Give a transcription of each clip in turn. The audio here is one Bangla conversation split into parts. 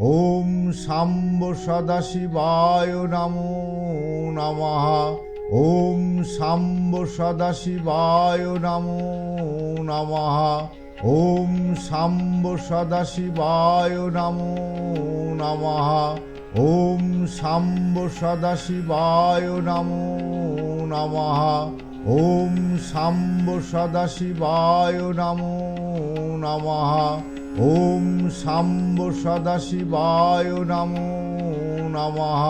ওম সাম্ব সদাশিবায় নমো নমঃ। ওম সাম্ব সদাশিবায় নমো নমঃ। ওম সাম্ব সদাশিবায় নমো নমঃ। ওম সাম্ব সদাশিবায় নমো নমঃ। ওম সাম্ব সদাশিবায় নমো নমঃ। ওম সাম্ব সদাশিবায় নমো নমঃ।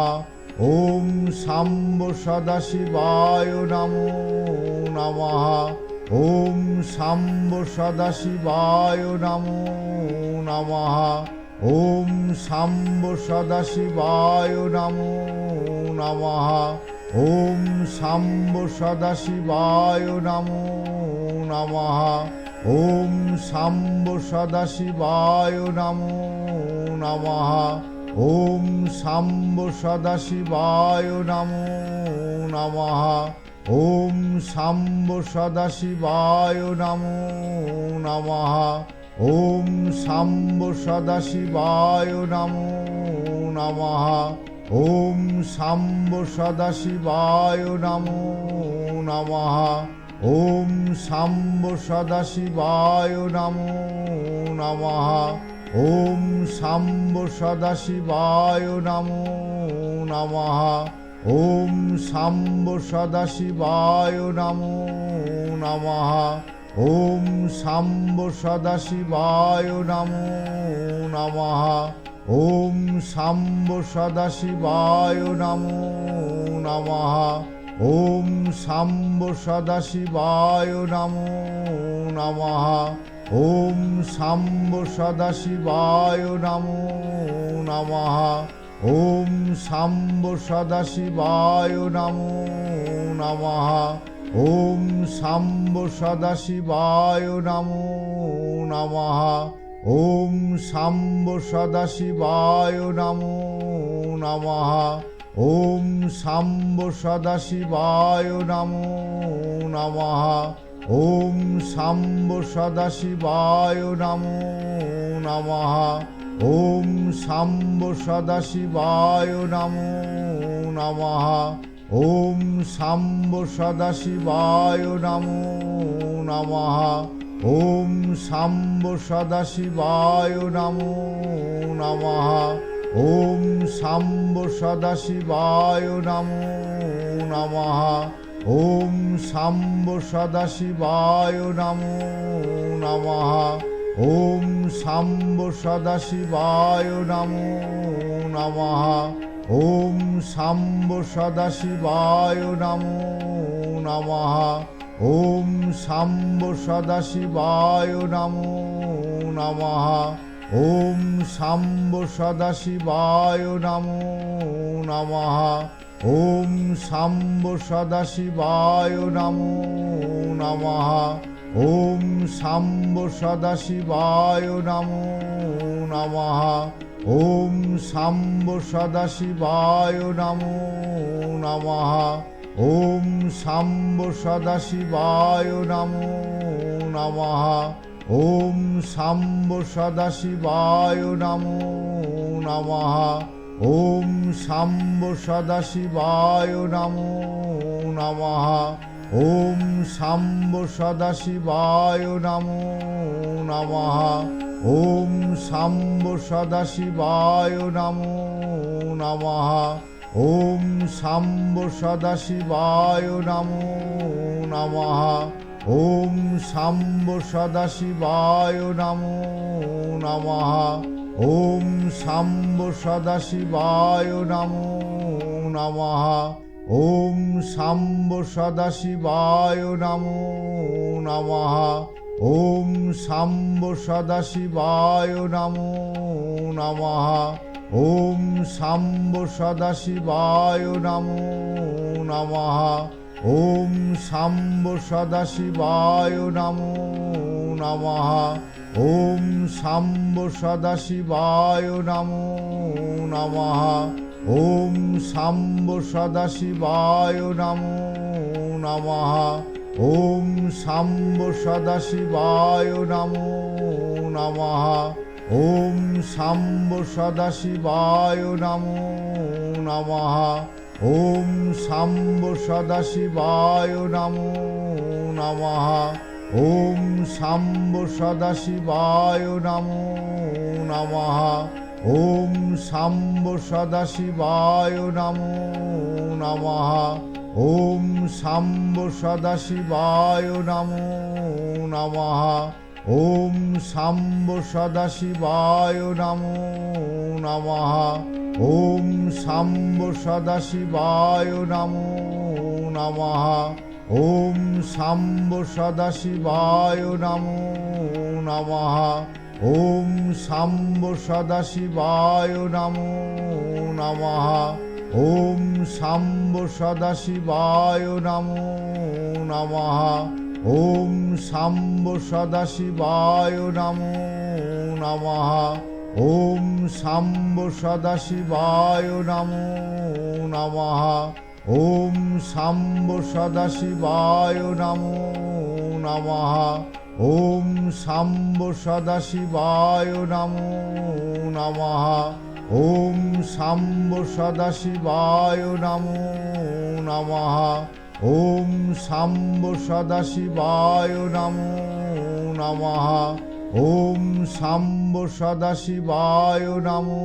ওম সাম্ব সদাশিবায় নমো নমঃ। ওম সাম্ব সদাশিবায় নমো নমঃ। ওম সাম্ব সদাশিবায় নমো নমঃ। ওম সাম্ব সদাশিবায় নমো নমঃ। ওম সাম্ব সদাশিবায় নমো নমঃ। ওম সাম্ব সদাশিবায় নমো নমঃ। ওম সাম্ব সদাশিবায় নমো নমঃ। ওম সাম্ব সদাশিবায় নমো নমঃ। ওম সাম্ব সদাশিবায় নমো নমঃ। ওম সাম্ব সদাশিবায় নমো নমঃ। ওম সাম্ব সদাশিবায় নমো নমঃ। ওম সাম্ব সদাশিবায় নমো নমঃ। ওম সাম্ব সদাশিবায় নমো নমঃ। ওম সাম্ব সদাশিবায় নমো নমঃ। ওম সাম্ব সদাশিবায় নমো নমঃ। ওম সাম্ব সদাশিবায় নমো নমঃ। ওম সাম্ব সদাশিবায় নমো নমঃ। ওম সাম্ব সদাশিবায় নমো নমঃ। ওম সাম্ব সদাশিবায় নমো নমঃ। ওম সাম্ব সদাশিবায় নমো নমঃ। ওম সাম্ব সদাশিবায় নমো নমঃ। ওম সাম্ব সদাশিবায় নমো নমঃ। ওম সাম্ব সদাশিবায় নমো নমঃ। ওম সাম্ব সদাশিবায় নমো নমঃ। ওম সাম্ব সদাশিবায় নমো নমঃ। ওম সাম্ব সদাশিবায় নমো নমঃ। ওম সাম্ব সদাশিবায় নমো নমঃ। ওম সাম্ব সদাশিবায় নমো নমঃ। ওম সাম্ব সদাশিবায় নমো নমঃ। ওম সাম্ব সদাশিবায় নমো নমঃ। ওম সাম্ব সদাশিবায় নমো নমঃ। ওম সাম্ব সদাশিবায় নমো নমঃ। ওম সাম্ব সদাশিবায় নমো নমঃ। ওম সাম্ব সদাশিবায় নমো নমঃ। ওম সাম্ব সদাশিবায় নমো নমঃ। ওম সাম্ব সদাশিবায় নমো নমঃ। ওম সাম্ব সদাশিবায় নমো নমঃ। ওম সাম্ব সদাশিবায় নমো নমঃ। ওম সাম্ব সদাশিবায় নমো নমঃ। ওম সাম্ব সদাশিবায় নমো নমঃ। ওম সাম্ব সদাশিবায় নমো নমঃ। ওম সাম্ব সদাশিবায় নমো নমঃ। ওম সাম্ব সদাশিবায় নমো নমঃ। ওম সাম্ব সদাশিবায় নমো নমঃ। ওম সাম্ব সদাশিবায় নমো নমঃ। ওম সাম্ব সদাশিবায় নমো নমঃ। ওম সাম্ব সদাশিবায় নমো নমঃ। ওম সাম্ব সদাশিবায় নমো নমঃ। ওম শাম্ব সদাশিবায় নমো নমঃ। ওম শাম্ব সদাশিবায় নমো নমঃ। ওম শাম্ব সদাশিবায় নমো নমঃ। ওম শাম্ব সদাশিবায় নমো নমঃ। ওম শাম্ব সদাশিবায় নমো নমঃ। ওম শাম্ব সদাশিবায় নমো নমঃ। ওম শাম্ব সদাশিবায় নমো নমঃ। ওম শাম্ব সদাশিবায় নমো নমঃ। ওম শাম্ব সদাশিবায় নমো নমঃ। ওম শাম্ব সদাশিবায় নমো নমঃ। ওম শাম্ব সদাশিবায় নমো নমঃ। ওম শাম্ব সদাশিবায় নমো নমঃ। ওম শাম্ব সদাশিবায় নমো নমঃ। ওম শাম্ব সদাশিবায় নমো নমঃ। ওম শাম্ব সদাশিবায় নমো নমঃ। ওম শাম্ব সদাশিবায় নমো নমঃ। ওম শাম্ব সদাশিবায় নমো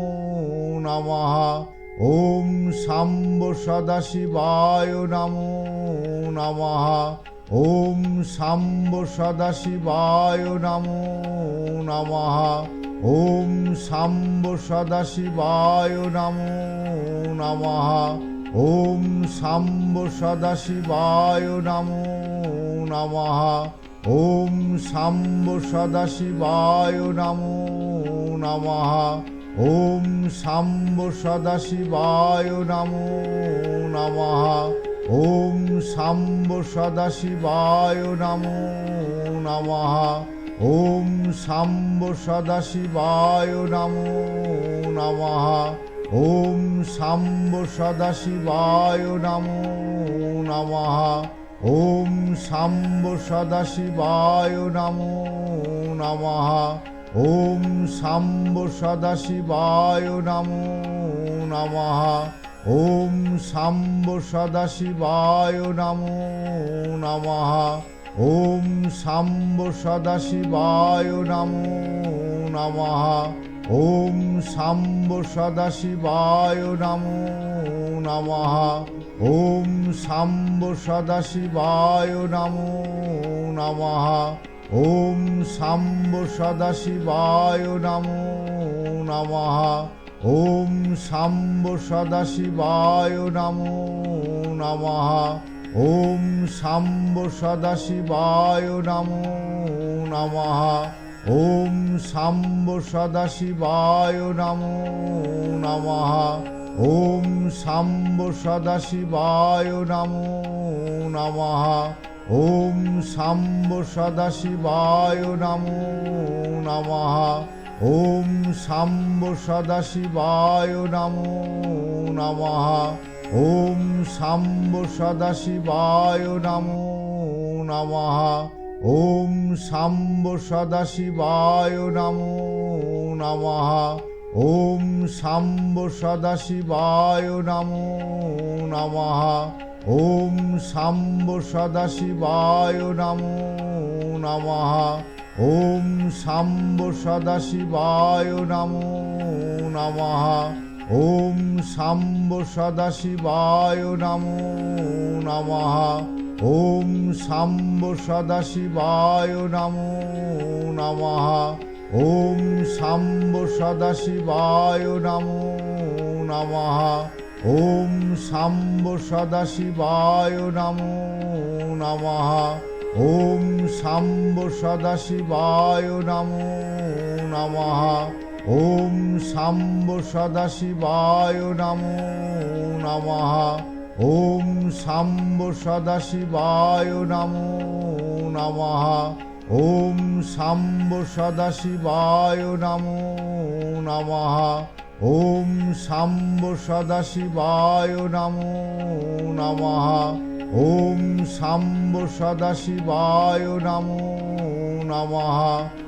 নমঃ। ওম শাম্ব সদাশিবায় নমো নমঃ। ওম শাম্ব সদাশিবায় নমো নমঃ। ওম শাম্ব সদাশিবায় নমো নমঃ। ওম শাম্ব সদাশিবায় নমো নমঃ। ওম শাম্ব সদাশিবায় নমো নমঃ। ওম শাম্ব সদাশিবায় নমো নমঃ। ওম শাম্ব সদাশিবায় নমো নমঃ। ওম শাম্ব সদাশিবায় নমো নমঃ। ওম শাম্ব সদাশিবায় নমো নমঃ। ওম শাম্ব সদাশিবায় নমো নমঃ। ওম শাম্ব সদাশিবায় নমো নমঃ। ওম শাম্ব সদাশিবায় নমো নমঃ। ওম শাম্ব সদাশিবায় নমো নমঃ। ওম শাম্ব সদাশিবায় নমো নমঃ। ওম শাম্ব সদাশিবায় নমো নমঃ। ওম শাম্ব সদাশিবায় নমো নমঃ। ওম শাম্ব সদাশিবায় নমো নমঃ। ওম শাম্ব সদাশিবায় নমো নমঃ। ওম শাম্ব সদাশিবায় নমো নমঃ। ওম শাম্ব সদাশিবায় নমো নমঃ। ওম শাম্ব সদাশিবায় নমো নমঃ। ওম শাম্ব সদাশিবায় নমো নমঃ। ওম শাম্ব সদাশিবায় নমো নমঃ। ওম শাম্ব সদাশিবায় নমো নমঃ। ওম শাম্ব সদাশিবায় নমো নমঃ। ওম শাম্ব সদাশিবায় নমো নমঃ। ওম শাম্ব সদাশিবায় নমো নমঃ। ওম শাম্ব সদাশিবায় নমো নমঃ। ওম শাম্ব সদাশিবায় নমো নমঃ। ওম শাম্ব সদাশিবায় নমো নমঃ। ওম শাম্ব সদাশিবায় নমো নমঃ। ওম শাম্ব সদাশিবায় নমো নমঃ। ওম শাম্ব সদাশিবায় নমো নমঃ। ওম শাম্ব সদাশিবায় নমো নমঃ। ওম শাম্ব সদাশিবায় নমো নমঃ। ওম শাম্ব সদাশিবায় নমো নমঃ। ওম শাম্ব সদাশিবায় নমো নমঃ।